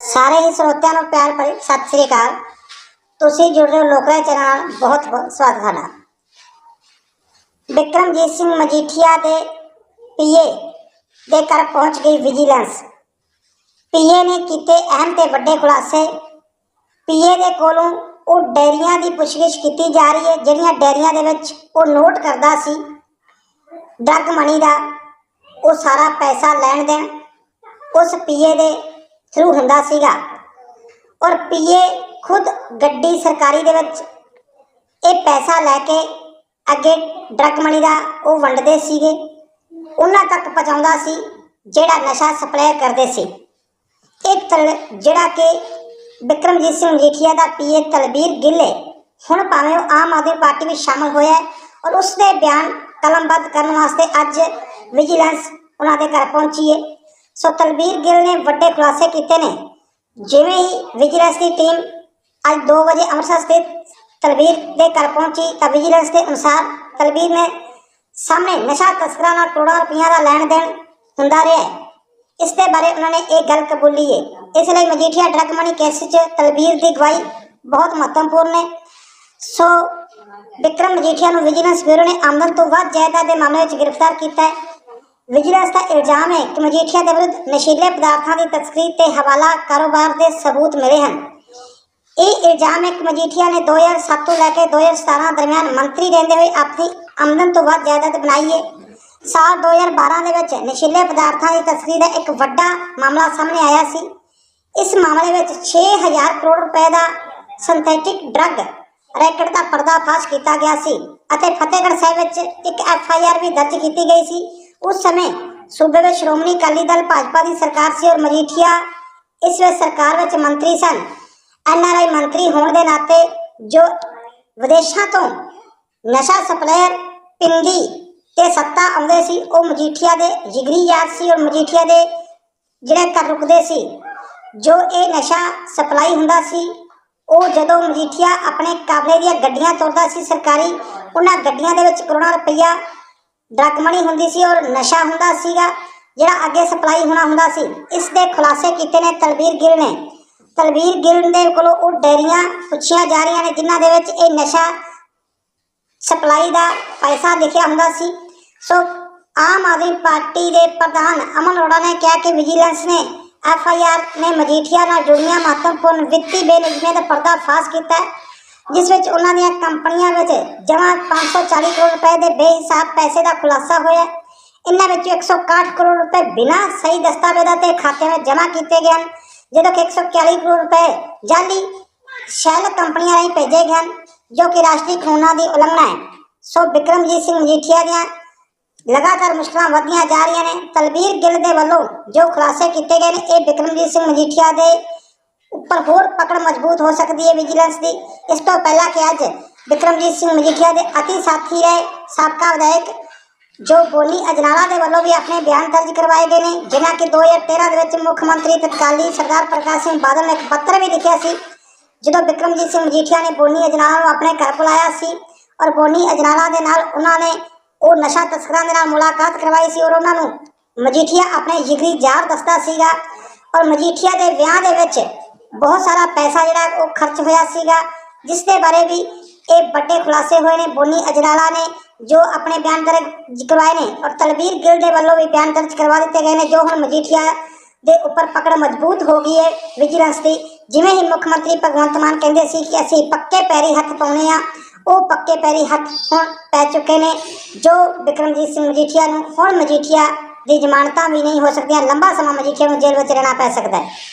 ਸਾਰੇ ਹੀ ਸਰੋਤਿਆਂ ਨੂੰ ਪਿਆਰ ਭਰੀ ਸਤਿ ਸ੍ਰੀ ਅਕਾਲ। ਤੁਸੀਂ ਜੁੜ ਰਹੇ ਹੋ ਲੋਕਰਾ ਚੈਨਲ ਨਾਲ। ਬਹੁਤ ਬਹੁਤ ਸਵਾਗਤ ਤੁਹਾਡਾ। ਵਿਕਰਮਜੀਤ ਸਿੰਘ ਮਜੀਠੀਆ ਦੇ ਪੀਏ ਦੇ ਘਰ ਪਹੁੰਚ ਗਈ ਵਿਜੀਲੈਂਸ ਪੀਏ ਨੇ ਕੀਤੇ ਅਹਿਮ ਤੇ ਵੱਡੇ ਖੁਲਾਸੇ। ਪੀਏ ਦੇ ਕੋਲੋਂ ਉਹ ਡੈਰੀਆਂ ਦੀ ਪੁੱਛਗਿੱਛ ਕੀਤੀ ਜਾ ਰਹੀ ਹੈ, ਜਿਹੜੀਆਂ ਡੈਰੀਆਂ ਦੇ ਵਿੱਚ ਉਹ ਨੋਟ ਕਰਦਾ ਸੀ। ਡਰਗ ਮਨੀ ਦਾ ਉਹ ਸਾਰਾ ਪੈਸਾ ਲੈਣ ਦੇਣ, ਉਸ ਪੀਏ ਦੇ ਸ਼ੁਰੂ ਹੁੰਦਾ ਸੀਗਾ। ਔਰ ਪੀਏ ਖੁਦ ਗੱਡੀ ਸਰਕਾਰੀ ਦੇ ਵਿੱਚ ਇਹ ਪੈਸਾ ਲੈ ਕੇ ਅੱਗੇ ਡਰਗ ਮਣੀ ਦਾ ਉਹ ਵੰਡਦੇ ਸੀਗੇ। ਉਹਨਾਂ ਤੱਕ ਪਹੁੰਚਾਉਂਦਾ ਸੀ ਜਿਹੜਾ ਨਸ਼ਾ ਸਪਲਾਈ ਕਰਦੇ ਸੀ। ਇਹ ਤਲ ਜਿਹੜਾ ਕਿ ਵਿਕਰਮਜੀਤ ਸਿੰਘ ਮਜੀਠੀਆ ਦਾ ਪੀਏ ਤਲਬੀਰ ਗਿੱਲੇ ਹੁਣ ਭਾਵੇਂ ਉਹ ਆਮ ਆਦਮੀ ਪਾਰਟੀ ਵਿੱਚ ਸ਼ਾਮਲ ਹੋਇਆ ਹੈ ਔਰ ਉਸ ਦੇ ਬਿਆਨ ਕਲਮਬੱਧ ਕਰਨ ਵਾਸਤੇ ਅੱਜ ਵਿਜੀਲੈਂਸ ਉਹਨਾਂ ਦੇ ਘਰ ਪਹੁੰਚੀ ਹੈ। ਸੋ ਤਲਬੀਰ ਗਿੱਲ ਨੇ ਵੱਡੇ ਖੁਲਾਸੇ ਕੀਤੇ ਨੇ। ਜਿਵੇਂ ਹੀ ਵਿਜੀਲੈਂਸ ਦੀ ਟੀਮ ਅੱਜ 2 ਵਜੇ ਅੰਮ੍ਰਿਤਸਰ ਸਥਿਤ ਤਲਬੀਰ ਦੇ ਘਰ ਪਹੁੰਚੀ ਤਾਂ ਵਿਜੀਲੈਂਸ ਦੇ ਅਨੁਸਾਰ ਤਲਬੀਰ ਨੇ ਸਾਹਮਣੇ ਨਸ਼ਾ ਤਸਕਰਾਂ ਨਾਲ ਕਰੋੜਾਂ ਰੁਪਈਆ ਦਾ ਲੈਣ ਦੇਣ ਹੁੰਦਾ ਰਿਹਾ ਹੈ। ਇਸ ਦੇ ਬਾਰੇ ਉਹਨਾਂ ਨੇ ਇਹ ਗੱਲ ਕਬੂਲੀ ਹੈ। ਇਸ ਲਈ ਮਜੀਠੀਆ ਡਰਗ ਮਨੀ ਕੇਸ 'ਚ ਤਲਬੀਰ ਦੀ ਗਵਾਹੀ ਬਹੁਤ ਮਹੱਤਵਪੂਰਨ ਹੈ। ਸੋ ਵਿਕਰਮ ਮਜੀਠੀਆ ਨੂੰ ਵਿਜੀਲੈਂਸ ਬਿਊਰੋ ਨੇ ਆਮਦਨ ਤੋਂ ਵੱਧ ਜਾਇਦਾਦ ਦੇ ਮਾਮਲੇ ਵਿੱਚ ਗ੍ਰਿਫਤਾਰ ਕੀਤਾ ਹੈ। ਵਿਜੀਲੈਂਸ ਦਾ ਇਲਜ਼ਾਮ ਹੈ ਕਿ ਮਜੀਠੀਆ ਦੇ ਵਿਰੁੱਧ ਨਸ਼ੀਲੇ ਪਦਾਰਥਾਂ ਦੀ ਤਸਕਰੀ ਤੇ ਹਵਾਲਾ ਕਾਰੋਬਾਰ ਦੇ ਸਬੂਤ ਮਿਲੇ ਹਨ। ਇਹ ਇਲਜ਼ਾਮ ਇੱਕ ਮਜੀਠੀਆ ਨੇ 2007 ਤੋਂ ਲੈ ਕੇ 2017 ਦਰਮਿਆਨ ਮੰਤਰੀ ਰਹਿੰਦੇ ਹੋਏ ਆਪਣੀ ਆਮਦਨ ਤੋਂ ਵੱਧ ਜਾਇਦਾਦ ਬਣਾਈ ਹੈ। ਸਾਲ 2012 ਦੇ ਵਿੱਚ ਨਸ਼ੀਲੇ ਪਦਾਰਥਾਂ ਦੀ ਤਸਕਰੀ ਦਾ ਇੱਕ ਵੱਡਾ ਮਾਮਲਾ ਸਾਹਮਣੇ ਆਇਆ ਸੀ। ਇਸ ਮਾਮਲੇ ਵਿੱਚ 6000 ਕਰੋੜ ਰੁਪਏ ਦਾ ਸਿੰਥੈਟਿਕ ਡਰੱਗ ਰੈਕਟ ਦਾ ਪਰਦਾਫਾਸ਼ ਕੀਤਾ ਗਿਆ ਸੀ ਅਤੇ ਫਤਿਹਗੜ੍ਹ ਸਾਹਿਬ ਵਿੱਚ ਇੱਕ ਐਫ ਆਈ ਆਰ ਵੀ ਦਰਜ ਕੀਤੀ ਗਈ ਸੀ। ਉਸ ਸਮੇਂ ਸੂਬੇ ਵਿੱਚ ਸ਼੍ਰੋਮਣੀ ਅਕਾਲੀ ਦਲ ਭਾਜਪਾ ਦੀ ਸਰਕਾਰ ਸੀ ਔਰ ਮਜੀਠੀਆ ਇਸ ਵੇਲੇ ਸਰਕਾਰ ਵਿੱਚ ਮੰਤਰੀ ਸਨ ਐਨ ਮੰਤਰੀ ਹੋਣ ਦੇ ਨਾਤੇ ਜੋ ਵਿਦੇਸ਼ਾਂ ਤੋਂ ਨਸ਼ਾ ਸਪਲਾਇਰ ਪਿੰਗੀ ਤੇ ਸੱਤਾ ਆਉਂਦੇ ਸੀ ਉਹ ਮਜੀਠੀਆ ਦੇ ਜਿਗਰੀ ਯਾਰ ਸੀ ਔਰ ਮਜੀਠੀਆ ਦੇ ਜਿਹੜੇ ਘਰ ਰੁਕਦੇ ਸੀ ਜੋ ਇਹ ਨਸ਼ਾ ਸਪਲਾਈ ਹੁੰਦਾ ਸੀ ਉਹ ਜਦੋਂ ਮਜੀਠੀਆ ਆਪਣੇ ਕਾਬਲੇ ਦੀਆਂ ਗੱਡੀਆਂ ਤੁਰਦਾ ਸੀ ਸਰਕਾਰੀ ਉਹਨਾਂ ਗੱਡੀਆਂ ਦੇ ਵਿੱਚ ਕਰੋੜਾਂ ਰੁਪਈਆ ਡਰਗ ਹੁੰਦੀ ਸੀ ਔਰ ਨਸ਼ਾ ਹੁੰਦਾ ਸੀਗਾ, ਜਿਹੜਾ ਅੱਗੇ ਸਪਲਾਈ ਹੋਣਾ ਹੁੰਦਾ ਸੀ, ਇਸ ਦੇ ਖੁਲਾਸੇ ਕੀਤੇ ਨੇ ਤਲਵੀਰ ਗਿੱਲ ਨੇ। ਤਲਵੀਰ ਗਿੱਲ ਦੇ ਕੋਲੋਂ ਉਹ ਡੈਰੀਆਂ ਪੁੱਛੀਆਂ ਜਾ ਰਹੀਆਂ ਨੇ, ਜਿਨ੍ਹਾਂ ਦੇ ਵਿੱਚ ਇਹ ਨਸ਼ਾ ਸਪਲਾਈ ਦਾ ਪੈਸਾ ਲਿਖਿਆ ਹੁੰਦਾ ਸੀ। ਸੋ, ਆਮ ਆਦਮੀ ਪਾਰਟੀ ਦੇ ਪ੍ਰਧਾਨ ਅਮਨ ਅਰੋੜਾ ਨੇ ਕਿਹਾ ਕਿ ਵਿਜੀਲੈਂਸ ਨੇ ਐਫ ਆਈ ਆਰ ਨੇ ਮਜੀਠੀਆ ਨਾਲ ਜੁੜੀਆਂ ਮਹੱਤਵਪੂਰਨ ਵਿੱਤੀ ਬੇਨਿਯਮੀਆਂ ਦਾ ਪਰਦਾਫਾਸ਼ ਕੀਤਾ ਹੈ। ਜਿਸ ਵਿੱਚ ਉਹਨਾਂ ਦੀਆਂ ਕੰਪਨੀਆਂ ਵਿੱਚ ਜਮ੍ਹਾਂ 540 ਕਰੋੜ ਰੁਪਏ ਦੇ ਬੇਹਿਸਾਬ ਪੈਸੇ ਦਾ ਖੁਲਾਸਾ ਹੋਇਆ। ਇਹਨਾਂ ਵਿੱਚ 161 ਕਰੋੜ ਰੁਪਏ ਬਿਨਾਂ ਸਹੀ ਦਸਤਾਵੇਜ਼ਾਂ ਤੇ ਖਾਤਿਆਂ ਵਿੱਚ ਜਮ੍ਹਾਂ ਕੀਤੇ ਗਏ ਹਨ, ਜਦੋਂ ਕਿ 141 ਕਰੋੜ ਰੁਪਏ ਜਾਲੀ ਸ਼ੈਲ ਕੰਪਨੀਆਂ ਰਾਹੀਂ ਭੇਜੇ ਗਏ ਹਨ, ਜੋ ਕਿ ਰਾਸ਼ਟਰੀ ਕਾਨੂੰਨਾਂ ਦੀ ਉਲੰਘਣਾ ਹੈ। ਸੋ ਬਿਕਰਮਜੀਤ ਸਿੰਘ ਮਜੀਠੀਆ ਦੀਆਂ ਲਗਾਤਾਰ ਮੁਸ਼ਕਲਾਂ ਵਧੀਆਂ ਜਾ ਰਹੀਆਂ ਨੇ। ਤਲਬੀਰ ਗਿੱਲ ਦੇ ਵੱਲੋਂ ਜੋ ਖੁਲਾਸੇ ਕੀਤੇ ਗਏ ਨੇ, ਇਹ ਬਿਕਰਮਜੀਤ ਸਿੰਘ ਮਜੀਠੀਆ ਦੇ ਉੱਪਰ ਹੋਰ ਪਕੜ ਮਜ਼ਬੂਤ ਹੋ ਸਕਦੀ ਹੈ ਵਿਜੀਲੈਂਸ ਦੀ। ਇਸ ਤੋਂ ਪਹਿਲਾਂ ਕਿ ਅੱਜ ਵਿਕਰਮਜੀਤ ਸਿੰਘ ਮਜੀਠੀਆ ਦੇ ਅਤੀ ਸਾਥੀ ਰਹੇ, ਸਾਬਕਾ ਵਿਧਾਇਕ ਜੋ ਬੋਨੀ ਅਜਨਾਲਾ ਦੇ ਵੱਲੋਂ ਵੀ ਆਪਣੇ ਬਿਆਨ ਦਰਜ ਕਰਵਾਏ ਗਏ ਨੇ, ਜਿਨ੍ਹਾਂ ਕਿ 2013 ਦੇ ਵਿੱਚ ਮੁੱਖ ਮੰਤਰੀ ਤਤਕਾਲੀ ਸਰਦਾਰ ਪ੍ਰਕਾਸ਼ ਸਿੰਘ ਬਾਦਲ ਨੇ ਇੱਕ ਪੱਤਰ ਵੀ ਲਿਖਿਆ ਸੀ, ਜਦੋਂ ਵਿਕਰਮਜੀਤ ਸਿੰਘ ਮਜੀਠੀਆ ਨੇ ਬੋਨੀ ਅਜਨਾਲਾ ਨੂੰ ਆਪਣੇ ਘਰ ਬੁਲਾਇਆ ਸੀ ਔਰ ਬੋਨੀ ਅਜਨਾਲਾ ਦੇ ਨਾਲ ਉਹਨਾਂ ਨੇ ਉਹ ਨਸ਼ਾ ਤਸਕਰਾਂ ਦੇ ਨਾਲ ਮੁਲਾਕਾਤ ਕਰਵਾਈ ਸੀ ਔਰ ਉਹਨਾਂ ਨੂੰ ਮਜੀਠੀਆ ਆਪਣੇ ਜਿਗਰੀ ਯਾਰ ਦੱਸਦਾ ਸੀਗਾ ਔਰ ਮਜੀਠੀਆ ਦੇ ਵਿਆਹ ਦੇ ਵਿੱਚ ਬਹੁਤ ਸਾਰਾ ਪੈਸਾ ਜਿਹੜਾ ਉਹ ਖਰਚ ਹੋਇਆ ਸੀਗਾ, ਜਿਸ ਦੇ ਬਾਰੇ ਵੀ ਇਹ ਵੱਡੇ ਖੁਲਾਸੇ ਹੋਏ ਨੇ, ਬੋਨੀ ਅਜਨਾਲਾ ਨੇ, ਜੋ ਆਪਣੇ ਬਿਆਨ ਦਰਜ ਕਰਵਾਏ ਨੇ ਔਰ ਤਲਬੀਰ ਗਿੱਲ ਦੇ ਵੱਲੋਂ ਵੀ ਬਿਆਨ ਦਰਜ ਕਰਵਾ ਦਿੱਤੇ ਗਏ ਨੇ, ਜੋ ਹੁਣ ਮਜੀਠੀਆ ਦੇ ਉੱਪਰ ਪਕੜ ਮਜ਼ਬੂਤ ਹੋ ਗਈ ਹੈ ਵਿਜੀਲੈਂਸ ਦੀ। ਜਿਵੇਂ ਹੀ ਮੁੱਖ ਮੰਤਰੀ ਭਗਵੰਤ ਮਾਨ ਕਹਿੰਦੇ ਸੀ ਕਿ ਅਸੀਂ ਪੱਕੇ ਪੈਰੀ ਹੱਥ ਪਾਉਣੇ ਆ, ਉਹ ਪੱਕੇ ਪੈਰੀ ਹੱਥ ਹੁਣ ਪੈ ਚੁੱਕੇ ਨੇ, ਜੋ ਵਿਕਰਮਜੀਤ ਸਿੰਘ ਮਜੀਠੀਆ ਨੂੰ, ਹੁਣ ਮਜੀਠੀਆ ਦੀ ਜ਼ਮਾਨਤਾਂ ਵੀ ਨਹੀਂ ਹੋ ਸਕਦੀਆਂ, ਲੰਬਾ ਸਮਾਂ ਮਜੀਠੀਆ ਨੂੰ ਜੇਲ੍ਹ ਵਿੱਚ ਰਹਿਣਾ ਪੈ ਸਕਦਾ ਹੈ।